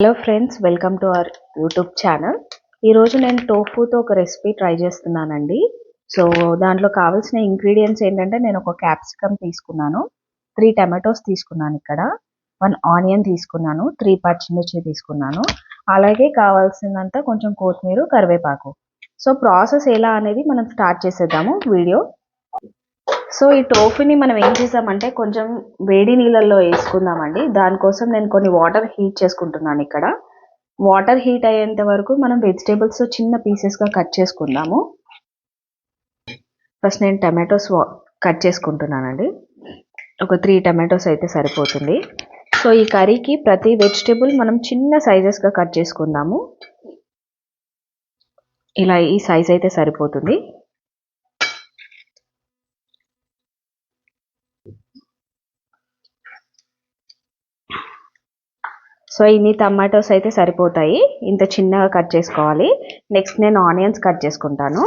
Hello friends welcome to our YouTube channel ఈరోజు నేను టోఫూతో ఒక రెసిపీ ట్రై చేస్తున్నానండి. సో దాంట్లో కావాల్సిన ఇంగ్రీడియంట్స్ ఏంటంటే నేను ఒక క్యాప్సికమ్ తీసుకున్నాను. త్రీ టమాటోస్ తీసుకున్నాను ఇక్కడ. వన్ ఆనియన్ తీసుకున్నాను. త్రీ పచ్చిమిర్చి తీసుకున్నాను. అలాగే కావాల్సినంత కొంచెం కొత్తిమీర కరివేపాకు. సో ప్రాసెస్ ఎలా అనేది మనం స్టార్ట్ చేసేద్దాము. వీడియో సో ఈ టోఫీని మనం ఏం చేసామంటే కొంచెం వేడి నీళ్ళల్లో వేసుకుందామండి. దానికోసం నేను కొన్ని వాటర్ హీట్ చేసుకుంటున్నాను ఇక్కడ. వాటర్ హీట్ అయ్యేంత వరకు మనం వెజిటేబుల్స్ చిన్న పీసెస్గా కట్ చేసుకుందాము. ఫస్ట్ నేను టమాటోస్ కట్ చేసుకుంటున్నానండి. ఒక త్రీ టమాటోస్ అయితే సరిపోతుంది. సో ఈ కర్రీకి ప్రతి వెజిటేబుల్ మనం చిన్న సైజెస్గా కట్ చేసుకుందాము. ఇలా ఈ సైజ్ అయితే సరిపోతుంది. సో ఇన్ని టమాటోస్ అయితే సరిపోతాయి. ఇంత చిన్నగా కట్ చేసుకోవాలి. నెక్స్ట్ నేను ఆనియన్స్ కట్ చేసుకుంటాను.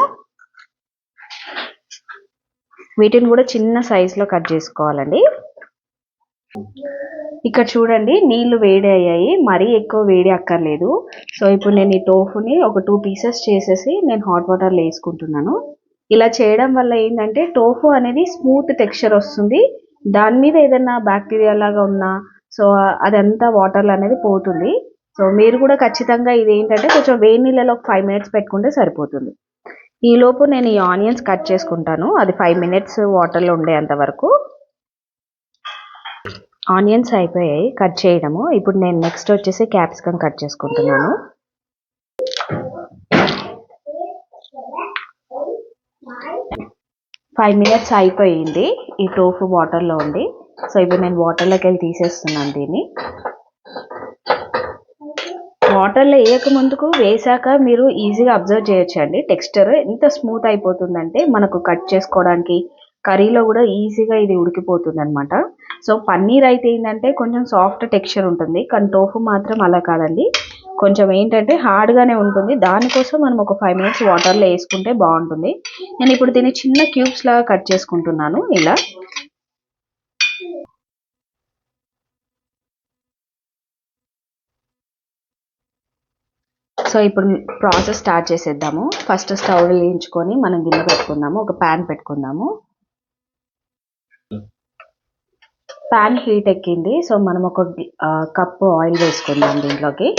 వీటిని కూడా చిన్న సైజులో కట్ చేసుకోవాలండి. ఇక్కడ చూడండి నీళ్ళు వేడి అయ్యాయి. మరీ ఎక్కువ వేడి అక్కర్లేదు. సో ఇప్పుడు నేను ఈ టోఫుని ఒక టూ పీసెస్ చేసేసి నేను హాట్ వాటర్లో వేసుకుంటున్నాను. ఇలా చేయడం వల్ల ఏంటంటే టోఫు అనేది స్మూత్ టెక్స్చర్ వస్తుంది. దాని మీద ఏదైనా బ్యాక్టీరియా లాగా ఉన్నా సో అదంతా వాటర్లు అనేది పోతుంది. సో మీరు కూడా ఖచ్చితంగా ఇది ఏంటంటే కొంచెం వేడి నీళ్ళలో ఒక ఫైవ్ మినిట్స్ పెట్టుకుంటే సరిపోతుంది. ఈలోపు నేను ఈ ఆనియన్స్ కట్ చేసుకుంటాను. అది ఫైవ్ మినిట్స్ వాటర్లో ఉండేంత వరకు. ఆనియన్స్ అయిపోయాయి. కట్ చేయడము. ఇప్పుడు నేను నెక్స్ట్ వచ్చేసి క్యాప్సికమ్ కట్ చేసుకుంటున్నాను. ఫైవ్ మినిట్స్ అయిపోయింది. ఈ టోఫు వాటర్లో ఉండి సో ఇప్పుడు నేను వాటర్లోకి వెళ్ళి తీసేస్తున్నాను దీన్ని. వాటర్లో వేయక ముందుకు వేసాక మీరు ఈజీగా అబ్జర్వ్ చేయొచ్చండి టెక్స్చర్ ఎంత స్మూత్ అయిపోతుందంటే మనకు కట్ చేసుకోవడానికి కర్రీలో కూడా ఈజీగా ఇది ఉడికిపోతుంది అనమాట సో పన్నీర్ అయితే ఏంటంటే కొంచెం సాఫ్ట్ టెక్స్చర్ ఉంటుంది. కానీ టోఫు మాత్రం అలా కాదండి. కొంచెం ఏంటంటే హార్డ్గానే ఉంటుంది. దానికోసం మనం ఒక ఫైవ్ మినిట్స్ వాటర్లో వేసుకుంటే బాగుంటుంది. నేను ఇప్పుడు దీన్ని చిన్న క్యూబ్స్ లాగా కట్ చేసుకుంటున్నాను. ఇలా సో ఇప్పుడు ప్రాసెస్ స్టార్ట్ చేసేద్దాము. ఫస్ట్ స్టవ్ వేయించుకొని మనం గిన్నె పెట్టుకుందాము. ఒక ప్యాన్ పెట్టుకుందాము. ప్యాన్ హీట్ ఎక్కింది. సో మనం ఒక కప్పు ఆయిల్ వేసుకుందాం దీంట్లోకి.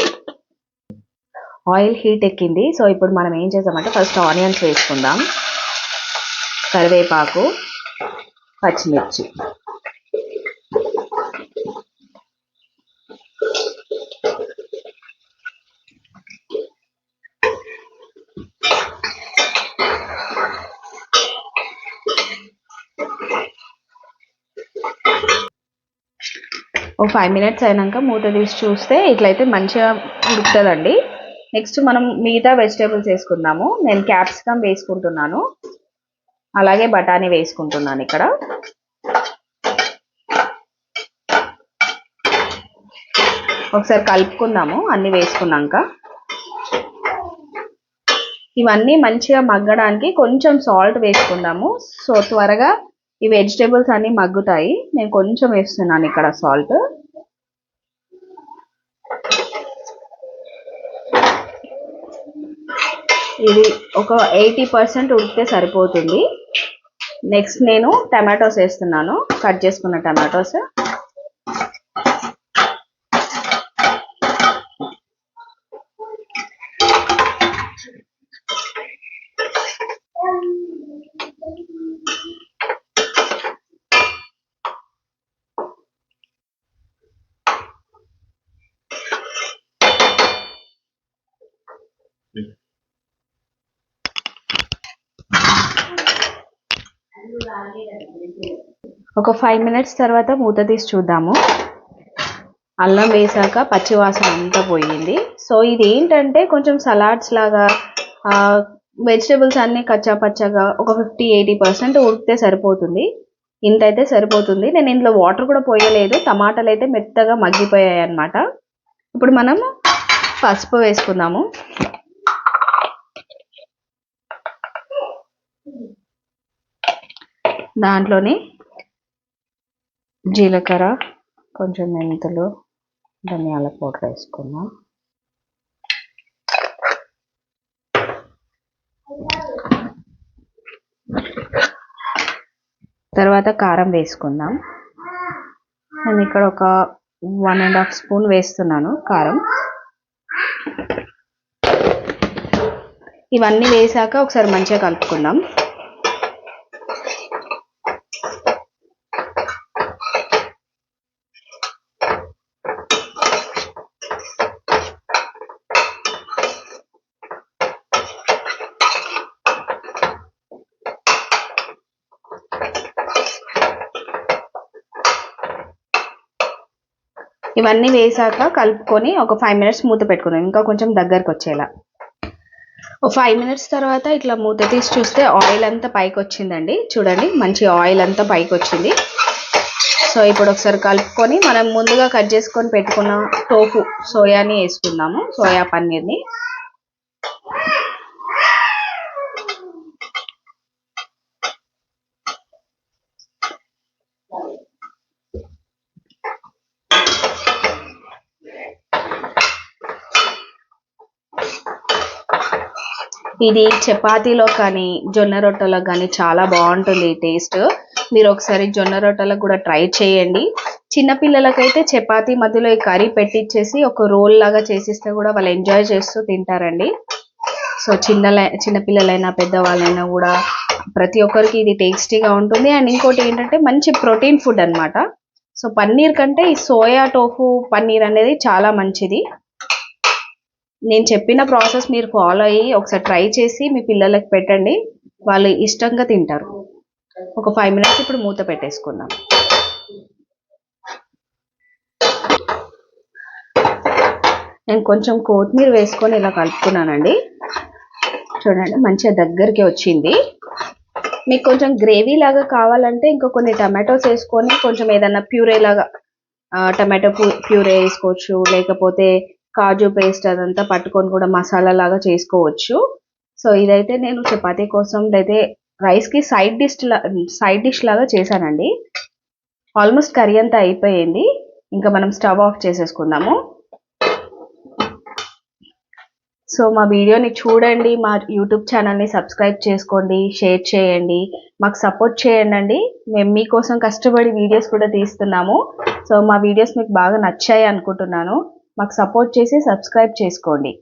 ఆయిల్ హీట్ ఎక్కింది. సో ఇప్పుడు మనం ఏం చేద్దామంటే ఫస్ట్ ఆనియన్స్ వేసుకుందాం. కరివేపాకు పచ్చిమిర్చి. ఒక ఫైవ్ మినిట్స్ అయినాక మూత తీసి చూస్తే ఇట్లయితే మంచిగా ఉడుకుతుందండి. నెక్స్ట్ మనం మిగతా వెజిటేబుల్స్ వేసుకుందాము. నేను క్యాప్సికమ్ వేసుకుంటున్నాను. అలాగే బఠానీ వేసుకుంటున్నాను ఇక్కడ. ఒకసారి కలుపుకుందాము. అన్ని వేసుకున్నాక. ఇవన్నీ మంచిగా మగ్గడానికి కొంచెం సాల్ట్ వేసుకుందాము. సో త్వరగా ఈ వెజిటేబుల్స్ అన్ని మగ్గుతాయి. నేను కొంచెం వేస్తున్నాను ఇక్కడ సాల్ట్ ఇది ఒక ఎయిటీ పర్సెంట్ ఉడికితే సరిపోతుంది. నెక్స్ట్ నేను టమాటోస్ వేస్తున్నాను. కట్ చేసుకున్న టమాటోస్. ఒక ఫైవ్ మినిట్స్ తర్వాత మూత తీసి చూద్దాము. అల్లం వేసాక పచ్చివాసన అంతా పోయింది. సో ఇది ఏంటంటే కొంచెం సలాడ్స్ లాగా వెజిటేబుల్స్ అన్నీ కచ్చా పచ్చగా ఒక ఫిఫ్టీ ఎయిటీ పర్సెంట్ ఉడికితే సరిపోతుంది. ఇంత అయితే సరిపోతుంది. నేను ఇందులో వాటర్ కూడా పోయలేదు. టమాటాలు అయితే మెత్తగా మగ్గిపోయాయి అన్నమాట ఇప్పుడు మనం పసుపు వేసుకుందాము. దాంట్లోని జీలకర్ర కొంచెం మెంతులు ధనియాల పౌడర్ వేసుకుందాం. తర్వాత కారం వేసుకుందాం. నేను ఇక్కడ ఒక వన్ అండ్ హాఫ్ స్పూన్ వేస్తున్నాను కారం. ఇవన్నీ వేసాక ఒకసారి మంచిగా కలుపుకుందాం. ఇవన్నీ వేసాక కలుపుకొని ఒక ఫైవ్ మినిట్స్ మూత పెట్టుకుందాం. ఇంకా కొంచెం దగ్గరకు వచ్చేలా. ఒక ఫైవ్ మినిట్స్ తర్వాత ఇట్లా మూత తీసి చూస్తే ఆయిల్ అంతా పైకి వచ్చిందండి. చూడండి మంచి ఆయిల్ అంతా పైకి వచ్చింది. సో ఇప్పుడు ఒకసారి కలుపుకొని మనం ముందుగా కట్ చేసుకొని పెట్టుకున్న టోఫు సోయాని వేసుకుందాము. సోయా పన్నీర్ని. ఇది చపాతీలో కానీ జొన్న రొట్టెలో కానీ చాలా బాగుంటుంది ఈ టేస్ట్. మీరు ఒకసారి జొన్న రొట్టెలకు కూడా ట్రై చేయండి. చిన్నపిల్లలకైతే చపాతీ మధ్యలో ఈ కర్రీ పెట్టించేసి ఒక రోల్ లాగా చేసిస్తే కూడా వాళ్ళు ఎంజాయ్ చేస్తూ తింటారండి. సో చిన్న చిన్నపిల్లలైనా పెద్దవాళ్ళైనా కూడా ప్రతి ఒక్కరికి ఇది టేస్టీగా ఉంటుంది. అండ్ ఇంకోటి ఏంటంటే మంచి ప్రోటీన్ ఫుడ్ అన్నమాట. సో పన్నీర్ కంటే ఈ సోయా టోఫు పన్నీర్ అనేది చాలా మంచిది. నేను చెప్పిన ప్రాసెస్ మీరు ఫాలో అయ్యి ఒకసారి ట్రై చేసి మీ పిల్లలకి పెట్టండి. వాళ్ళు ఇష్టంగా తింటారు. ఒక ఫైవ్ మినిట్స్ ఇప్పుడు మూత పెట్టేసుకుందాం. నేను కొంచెం కొత్తిమీర వేసుకొని ఇలా కలుపుకున్నానండి. చూడండి మంచిగా దగ్గరికి వచ్చింది. మీకు కొంచెం గ్రేవీ లాగా కావాలంటే ఇంకా కొన్ని టమాటోస్ వేసుకొని కొంచెం ఏదన్నా ప్యూరే లాగా టమాటో ప్యూరే వేసుకోవచ్చు. లేకపోతే కాజు పేస్ట్ అదంతా పట్టుకొని కూడా మసాలా లాగా చేసుకోవచ్చు. సో ఇదైతే నేను చపాతీ కోసం అయితే రైస్కి సైడ్ డిష్ సైడ్ డిష్ లాగా చేశానండి. ఆల్మోస్ట్ కర్రీ అంతా అయిపోయింది. ఇంకా మనం స్టవ్ ఆఫ్ చేసేసుకుందాము. సో మా వీడియోని చూడండి మా యూట్యూబ్ ఛానల్ని సబ్స్క్రైబ్ చేసుకోండి షేర్ చేయండి మాకు సపోర్ట్ చేయండి మేము మీకోసం కష్టపడి వీడియోస్ కూడా తీస్తున్నాము. సో మా వీడియోస్ మీకు బాగా నచ్చాయి అనుకుంటున్నాను. మాకు సపోర్ట్ చేసి సబ్స్క్రైబ్ చేసుకోండి.